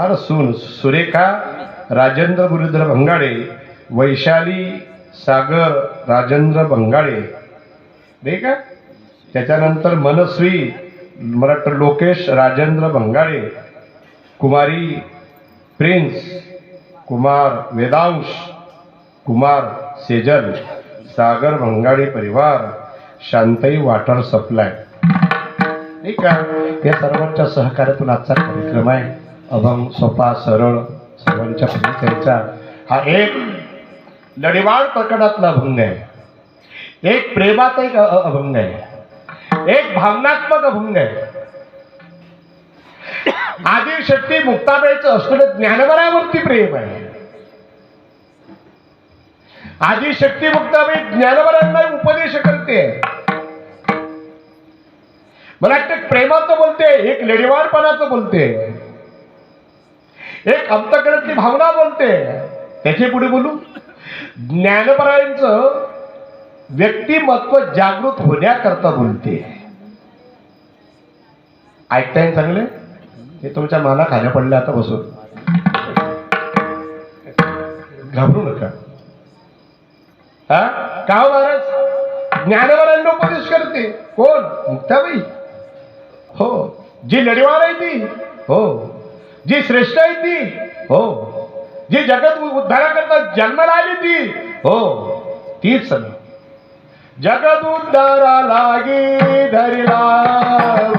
अरे सून सुरेखा राजेंद्र गुरुद्र भंगाळे वैशाली सागर राजेंद्र भंगाळे नाही का? त्याच्यानंतर मनस्वी मला वाटतं लोकेश राजेंद्र भंगाळे कुमारी प्रिन्स कुमार वेदांश कुमार सेजल सागर भंगाळे परिवार शांताई वॉटर सप्लाय. नाही का या सर्वांच्या सहकार्यातून आजचा कार्यक्रम आहे. अभंग सोपा सरळ सर्वांच्या परिचयाचा हा एक लढीवाळ प्रकरणातला अभंग आहे. एक प्रेमात एक अभंग आहे. एक भावनात्मक अभंग आहे. आदिल शेट्टी मुक्ताबाईचं असलेलं ज्ञानवरावरती प्रेम आहे. आदिशक्ती मुक्ताबाई ज्ञानवरांना उपदेश करते. मला वाटतं प्रेमाचं बोलते एक लेडीवारपणाचं बोलते. एक अंतकरणातली भावना बोलते. त्याचे पुढे बोलू. ज्ञानपरायणच व्यक्तिमत्व जागृत होण्याकरता बोलते. ऐकताय चांगले? हे तुमच्या माला खाल्या पडल्या आता बसून. घाबरू नका. हा? का हो महाराज? ज्ञानवरांना उपदेश करते कोण? मुक्ताबाई? हो. जी लढीवार आहे ती. हो. जी श्रेष्ठ आहे ती. हो. जी जगत उद्धाराकरता जन्माला आली ती. हो. तीच ना जगत उद्धारा लागी धरिला.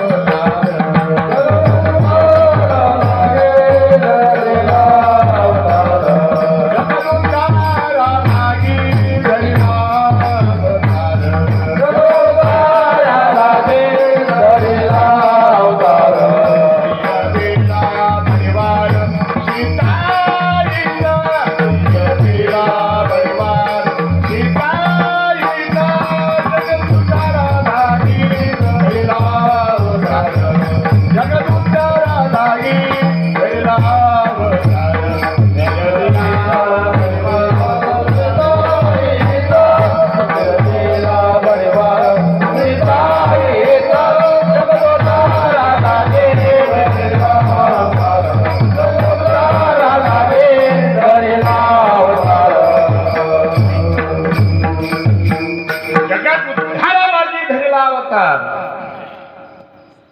जगात उद्धारामार्गी धरला अवतार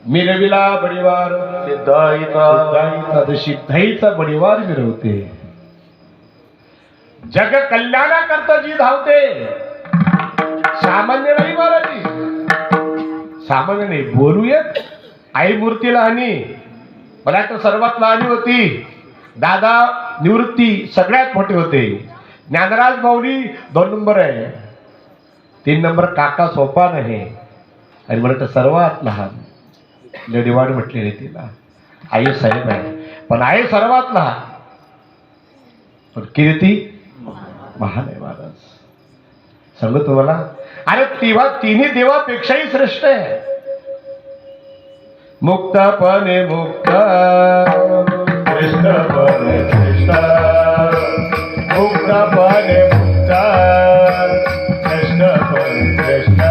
मिरविला बडिवार सिद्धाईचा सिद्धाईचा बडिवार मिरवते. जग कल्याणाकरता जी धावते सामान्य नाही महाराजी सामान्य नाही बोलूयात. आई मूर्ती लहानी मला तर सर्वात लहानी होती. दादा निवृत्ती सगळ्यात मोठे होते. ज्ञानराज माऊली दोन नंबर आहे. तीन नंबर काका सोपान आहे आणि म्हणत सर्वात लहान. लढीवाड म्हटलेले तिला. आई साहेब आहे. पण आई सर्वात लहान. पण कीर्ती महान आहे महाराज. सांगू तुम्हाला? अरे तेव्हा तिन्ही देवापेक्षाही श्रेष्ठ आहे. मुक्तपणे मुक्त. श्रेष्ठपणे श्रेष्ठ मुक्तपणे मुक्त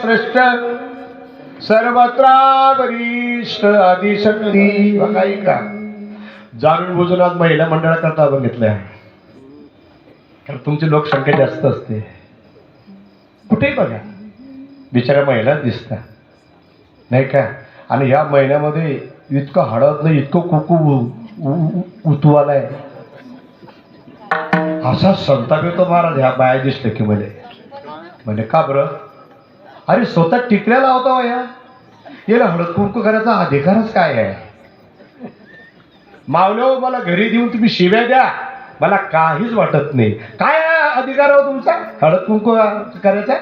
श्रेष्ठ सर्वत्रावरिष्ठ आदिशक्ती. बघाई का जाणून बुजून आज महिला मंडळाकरता बघितल्या कारण तुमची लोकसंख्या जास्त असते. कुठेही बघा. बिचाऱ्या महिला दिसतात. नाही का? आणि या महिन्यामध्ये इतकं हळद नाही इतकं कुकू उ- उतवालाय. असा संताप येतो महाराज ह्या बाया दिसलं की म्हणे म्हणजे का बरं? अरे स्वतः टिकल्या लावता हो या याला हळद कुंकू करायचा अधिकारच काय आहे? मावल्या हो, मला घरी देऊन तुम्ही शिव्या द्या. मला काहीच वाटत नाही. काय अधिकार हो तुमचा? हळद कुंकू करायचा?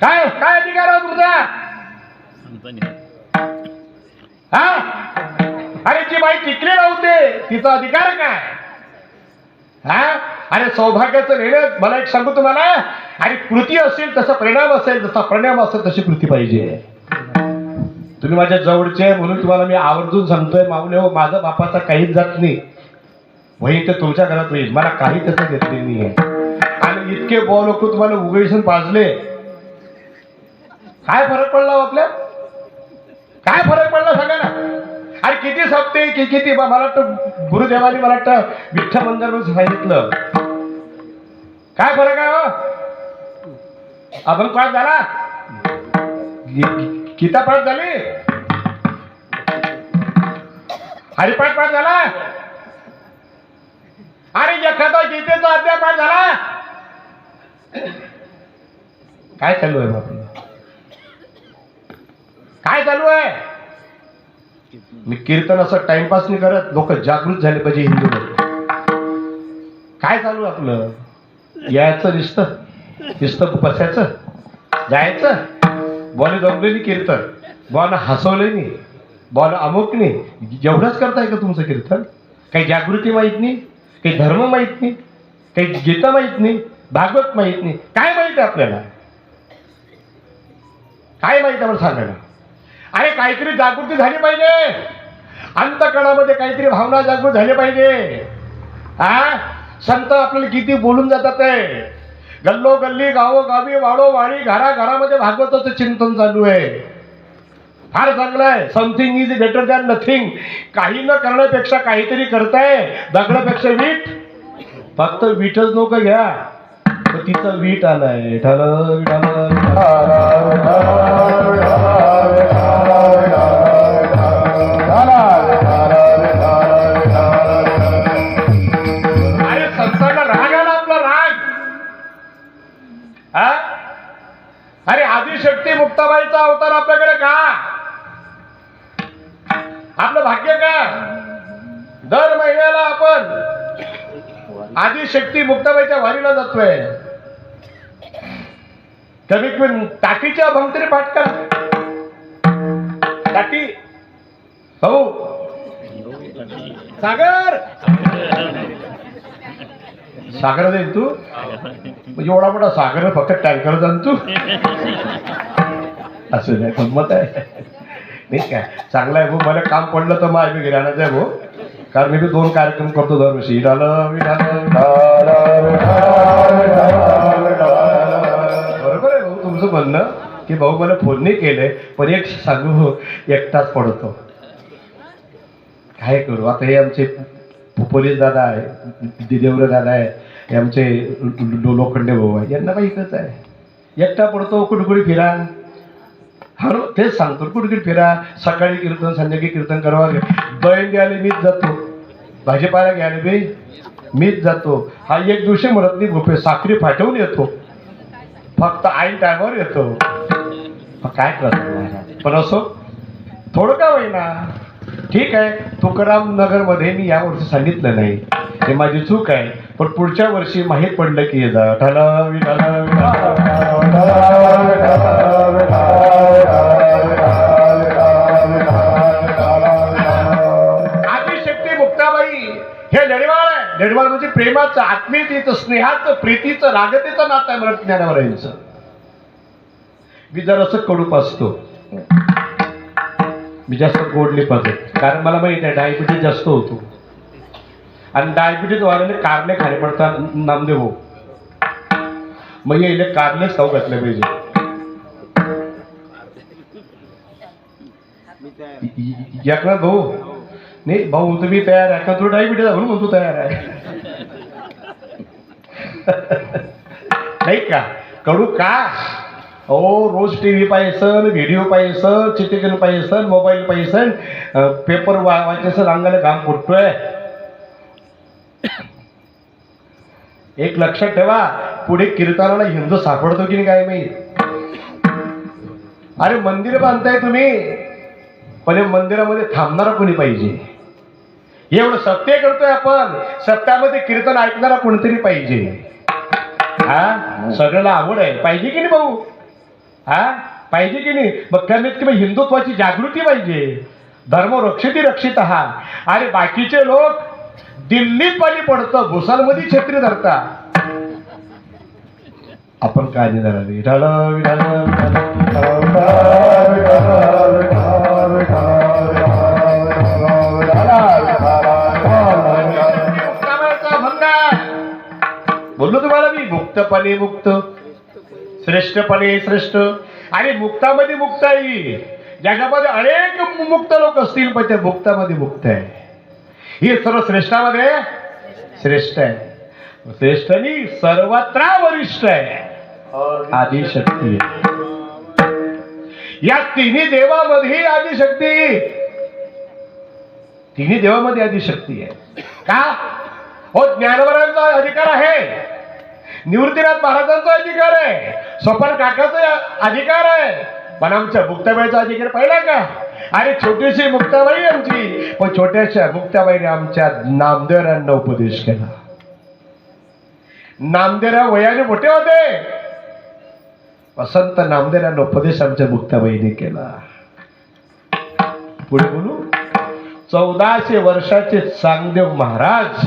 काय काय अधिकार हो तुमचा? हा? अरे जी बाई टिकली लावते तिचा अधिकार काय? हा? अरे सौभाग्याचं लिहिणं मला एक सांगू तुम्हाला? अरे कृती असेल तसा परिणाम असेल जसा परिणाम असेल तशी कृती पाहिजे. तुम्ही माझ्या जवळचे म्हणून तुम्हाला मी आवर्जून सांगतोय माऊले हो माझा बापाचा काहीच जात नाही. वही ते तुमच्या घरात होईल मला काही तसं घेतले नाही आणि इतके बॉ लोक तुम्हाला उगेसून पाजले. काय फरक पडला हो आपल्या? काय फरक पडला सांगा ना. अरे किती सप्ते की किती मला वाटतं गुरुदेवाने मला वाटतं विठ्ठल मंदिर सांगितलं काय फरक आहे हो? आपण पाठ झाला? गी- गीता पाठ झाली? हरिपाठ पाठ झाला? अरे एखादा गीतेचा अध्याय पाठ झाला? काय चालू आहे बाप काय चालू आहे? मी कीर्तन असं टाइमपास नाही करत लोक जागृत झाले पाहिजे हिंदू काय चालू आपलं? यायचं दिसतं? दिसतं बसायचं? जायचं? बॉल जमलेली कीर्तन. बॉल हसवलं नाही. बॉल अमुक नाही. जेवढंच करताय का तुमचं कीर्तन? काही जागृती माहीत नाही काही धर्म माहीत नाही काही गीता माहीत नाही भागवत माहीत नाही. काय माहीत आहे आपल्याला? काय माहीत आहे मला सांगा अरे काहीतरी जागृती झाली पाहिजे. अंतकणामध्ये काहीतरी भावना जागृत झाली पाहिजे. हा संत आपल्याला किती बोलून जातात ते. गल्लो गल्ली गावो गावी वाडो वाडी घरा घरामध्ये भागवताचं चिंतन चालू आहे. फार चांगलं आहे. Something is better than nothing काही न करण्यापेक्षा काहीतरी करताय. दगडापेक्षा वीट. फक्त वीटच नको घ्या. तर तिचं वीट आलाय. ठल आपलं भाग्य का? दर महिन्याला आपण आदिशक्ती मुक्ताबाईच्या वारीला जातोय. कमीत कमी टाकीच्या भंगतरी पाठ करा. टाकी. हो सागर. सागर देईल तू. म्हणजे एवढा मोठा सागर फक्त टँकर जाण तू. असं नाही गंमत आहे. नाही काय चांगलं आहे भाऊ मला काम पडलं तर मग आम्ही घरी आहे भाऊ. कारण मी बी दोन कार्यक्रम करतो दरवर्षी. विठालं बरोबर आहे भाऊ तुमचं म्हणणं की भाऊ मला फोन नाही केलंय पण एक सांगू हो, एकटाच पडतो. काय करू? आता हे आमचे पोलीस दादा आहे दिदेवर दादा आहे हे आमचे लोखंडे भाऊ आहे यांना काही इकडंच आहे. एकटा पडतो कुठे कुठे फिरा हर तेच सांगतो कुठे फिरा सकाळी कीर्तन संध्याकाळी कीर्तन करावा बैल घ्यायला मीच जातो भाजीपाला घ्यायला बी मीच जातो हा एक दिवशी म्हणत नाही गोपे साखरी फाटवून येतो फक्त आईन टायमावर येतो मग काय करतो पण असो थोडं का होईना ठीक आहे तुकाराम नगरमध्ये मी या वर्षी सांगितलं नाही हे माझी चूक आहे पण पुढच्या वर्षी माहीत पडलं की हे जा लढवाळ म्हणजे प्रेमाचं आत्मीयतेचं स्नेहाचं प्रीतीचं रागतेचं नातं आहे मला ज्ञानावरांचं मी जर असं कडूप असतो मी जास्त गोड नाही पाजत कारण मला माहिती आहे डायबिटीज जास्त होतो आणि डायबिटीज वाल्याने कारले खाणे पडतात नामदेव भाऊ मग येईल कारलेच खाऊ घातले पाहिजे एकनाथ भाऊ नाही भाऊ तुम्ही तयार आहे. का तू डायबिटीज आहे म्हणून तयार आहे? नाही का? करू का? अहो रोज टी व्ही पाहिसन व्हिडिओ पाहिजे चित्रकन पाहिजे मोबाईल पाहिजे पेपर वा वाचायचं अंगाला काम फुटतोय एक लक्षात ठेवा पुढे कीर्तनाला हिंदू सापडतो की नाही काय माहीत? अरे मंदिर बांधताय तुम्ही पण या मंदिरामध्ये थांबणारा कोणी पाहिजे? एवढं सत्य करतोय आपण. सत्यामध्ये कीर्तन ऐकणारा कोणतरी पाहिजे. हा? सगळ्याला आवड आहे. पाहिजे की नाही भाऊ? हा? पाहिजे की नाही? मग कमीत कमी हिंदुत्वाची जागृती पाहिजे. धर्म रक्षिती रक्षित हा आणि बाकीचे लोक दिल्लीत पाणी पडतं भुसालमध्ये छत्री धरतात. आपण काय नाही धरावी मुक्तपणे मुक्त. श्रेष्ठपणे श्रेष्ठ. आणि मुक्तामध्ये मुक्त आहे जगामध्ये अनेक मुक्त लोक असतील पण त्या मुक्तामध्ये मुक्त आहे. हे सर्व श्रेष्ठामध्ये श्रेष्ठ आहे. श्रेष्ठनी सर्वत्र वरिष्ठ आहे. आदिशक्ती या तिन्ही देवामध्ये आदिशक्ती. तिन्ही देवामध्ये आदिशक्ती आहे. का? हो ज्ञानवरांचा अधिकार आहे. निवृत्तीनाथ महाराजांचा अधिकार आहे. स्वपन काकाचा अधिकार आहे. पण आमच्या मुक्ताबाईचा अधिकार पाहिला का? अरे छोटीशी मुक्ताबाई आमची. पण छोट्याशा मुक्ताबाईने आमच्या नामदेवरांना उपदेश केला. नामदेरा वयाने मोठे होते. वसंत नामदेवांना उपदेश आमच्या मुक्ताबाईने केला. पुढे बोलू. चौदाशे वर्षाचे चांगदेव महाराज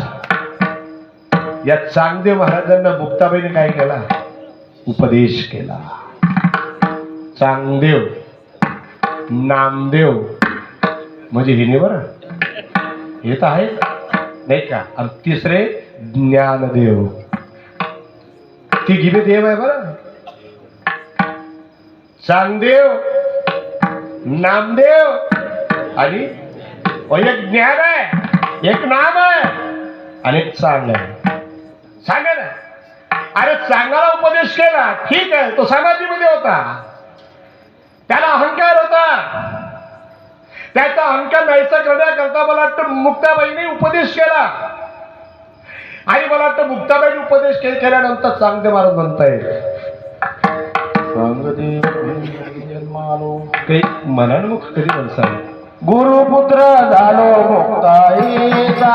या चांगदेव महाराजांना मुक्ताबाईने काय केला? उपदेश केला. चांगदेव नामदेव म्हणजे हिने बरं. हे तर आहे नाही का? आणि तिसरे ज्ञानदेव. ती गिबे देव आहे बरं. चांगदेव नामदेव आणि एक ज्ञान आहे एक नाम आहे आणि एक चांग आहे. सांगा ना. अरे चांगला उपदेश केला. ठीक आहे तो समाधीमध्ये होता. त्याला अहंकार होता. त्याचा अहंकार नाहीसा करण्याकरता मला वाटतं मुक्ताबाईने उपदेश केला. आणि मला वाटतं मुक्ताबाईने उपदेश केल्यानंतर चांगले महाराज म्हणतायत. काही मनानं मुख कधी म्हणसाल गुरुपुत्र झालो मुक्ताईचा.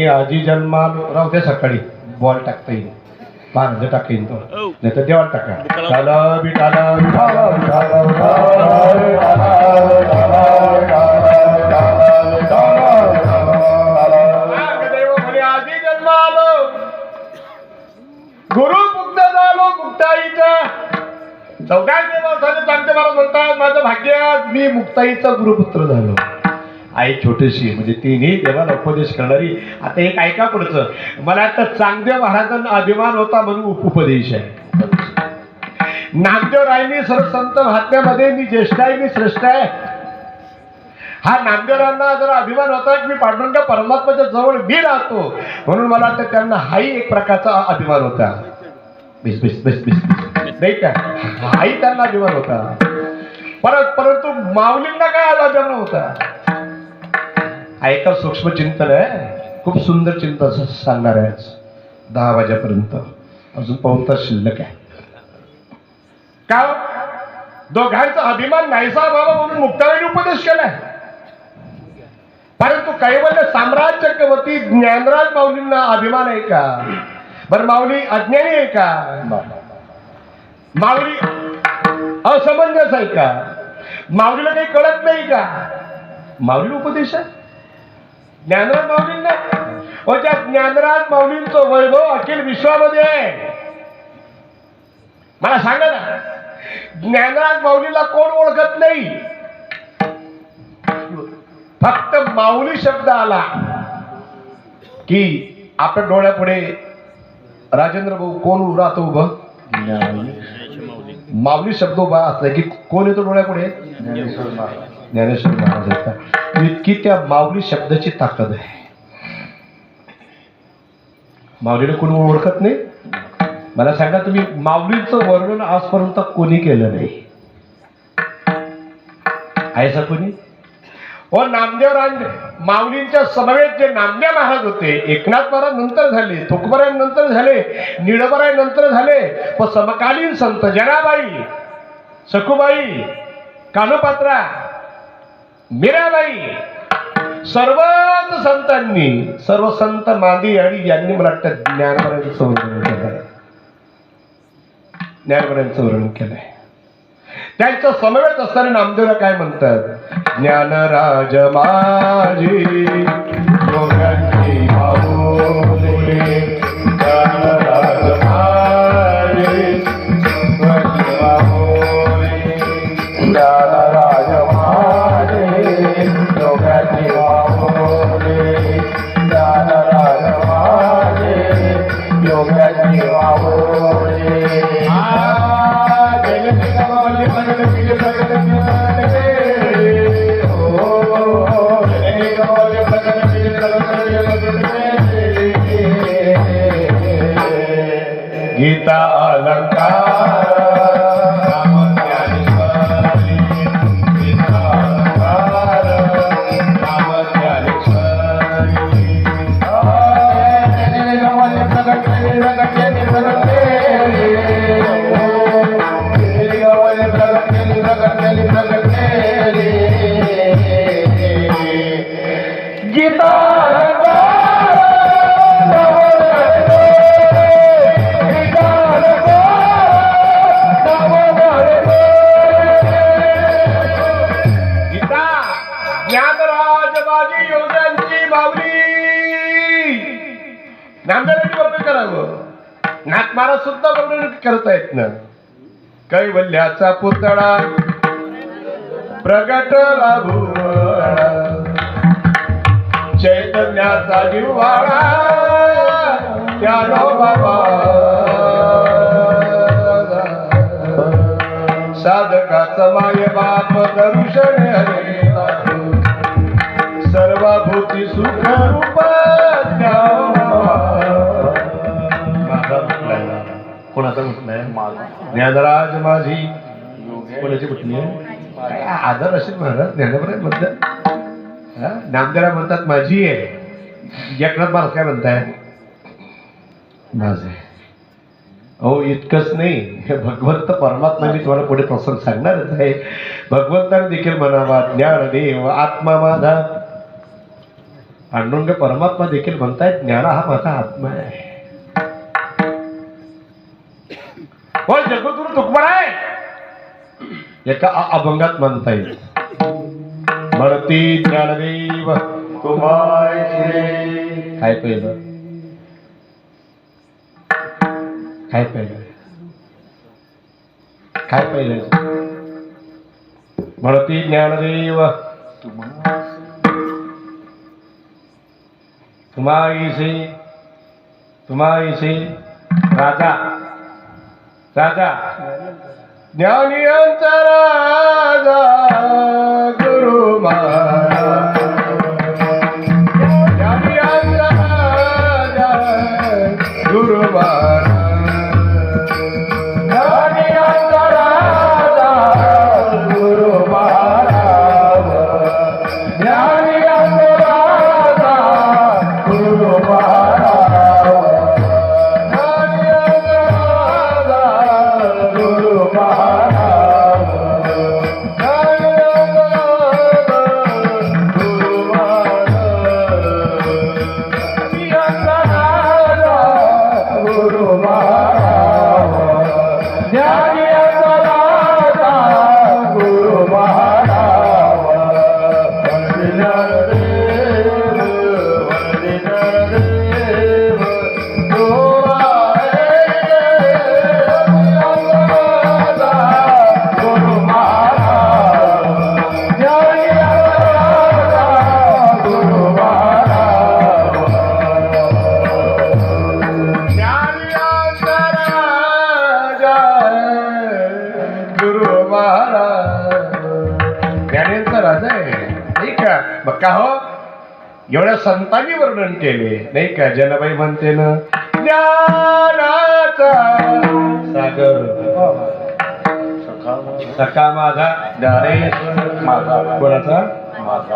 देव म्हणे आजी जन्माल राहू दे सकाळी. बॉल टाकता येईल. महाराज टाका येईल तो नाही तर देवाला टाका. बिटाला. बिटाला देव म्हणे आजी जन्मालो गुरु मुक्त झालो मुक्ताईचा चौघा देवासाठी चांगले मला म्हणतात माझं भाग्य मी मुक्ताईचा गुरुपुत्र झालो. आई छोटीशी म्हणजे तिन्ही देवाला उपदेश करणारी. आता एक ऐका पुढचं. मला आता चांगदेव महाराजांना अभिमान होता म्हणून उप- उपदेश आहे. नामदेव रायनी सर्व संत महात्म्यामध्ये मी ज्येष्ठ आहे मी श्रेष्ठ आहे. हा नामदेवरांना जरा अभिमान होता की मी पांडुरंग परमात्माच्या जवळ मी राहतो. म्हणून मला वाटतं त्यांना हाही एक प्रकारचा अभिमान होता. बिस बिस बिस बिस नाही का? हाही त्यांना अभिमान होता. परत परंतु माऊलींना काय अभिमान होता? ऐका सूक्ष्म चिंतन आहे. खूप सुंदर चिंतन सांगणार आहे आज. दहा वाजेपर्यंत. अजून पाऊन तास शिल्लक आहे. का दोघांचा अभिमान नाहीसा बाबा म्हणून मुक्तावेळी उपदेश केलाय. परंतु कैवल्य साम्राज्य चक्रवर्ती ज्ञानराज माऊलींना अभिमान आहे का? बर माऊली अज्ञानी आहे का? माऊली असमंजस आहे का? माऊलीला काही कळत नाही का? माऊली उपदेश आहे? ज्ञानराज माऊलींना व त्या ज्ञानराज माऊलींचं वैभव अखिल विश्वामध्ये आहे. मला सांगा ना ज्ञानराज माऊलीला कोण ओळखत नाही? फक्त माऊली शब्द आला की आपल्या डोळ्यापुढे राजेंद्र भाऊ कोण राहतो उभं? माऊली. शब्द उभा असला की कोण येतो डोळ्यापुढे? ज्ञानेश्वर महाराजांचा इतकी त्या माऊली शब्दाची ताकद आहे. माऊलीला कोणी ओळखत नाही? मला सांगा तुम्ही माऊलीचं वर्णन आजपर्यंत कोणी केलं नाही? आहे सर कोणी? हो नामदेवराज माऊलींच्या समवेत जे नामदेव महाराज होते एकनाथ महाराज नंतर झाले तुकबराय नंतर झाले निळबराय नंतर झाले पण समकालीन संत जनाबाई सखुबाई कानोपात्रा मीराबाई. सर्वच संतांनी सर्व संत मादी आणि यांनी मला वाटतं ज्ञानवरांचं वर्णन केलंय. ज्ञानवरांचं वर्णन केलंय. त्यांचं समवेत असताना नामदेवला काय म्हणतात? ज्ञानराज माझी केले. करता येत करतायत ना कैवल्याचा पुतळा प्रगटला भुवळा चैतन्याचा जिव्हाळा त्यानो बाबा. साधकाचा माय बाप दर्शन हरे सर्वभूती सुख रूप कोणाचा म्हटलंय ज्ञानराज माझी. कोणाची म्हटली आहे? आदर असेल महाराज ज्ञानराज म्हणतात हा? म्हणतात माझी आहे. एकनाथ महाराज काय म्हणताय? माझे अहो इतकंच नाही. हे भगवंत परमात्मा मी तुम्हाला पुढे प्रसंग सांगणारच आहे. भगवंताने देखील म्हणावा ज्ञान देव आत्मा माझा. पांडुरंग परमात्मा देखील म्हणतायत ज्ञान हा माझा आत्मा आहे. होय जगद्गुरु तुकबर आहे एका अ- अभंगात म्हणता येईल म्हणती ज्ञानदेव तुम्हारे काय पहिलं काय पहिलं काय पहिलं म्हणती ज्ञानदेव तुम्हाईसे तुम्हाईसे राजा राजा ज्ञानियांचा राजा संतांनी वर्णन केले. नाही का? जनाबाई म्हणते ना ज्ञानाचा सागर. सखा माझा ज्ञानेश्वर माझा. कोणाचा?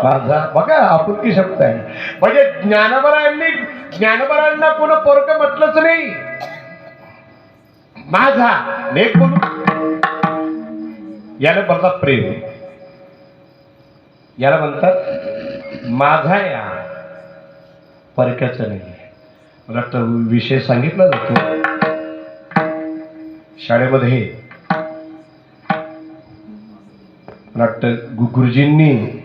माझा. बघा आपुलकी शब्द आहे. म्हणजे ज्ञानबरांनी ज्ञानबरांना कोण पोरक म्हटलंच नाही. माझा याला म्हणतात प्रेम. याला म्हणतात माझा या. परक्याचं नाही मला वाटतं विषय सांगितला जातो. शाळेमध्ये मला वाटतं गुरुजींनी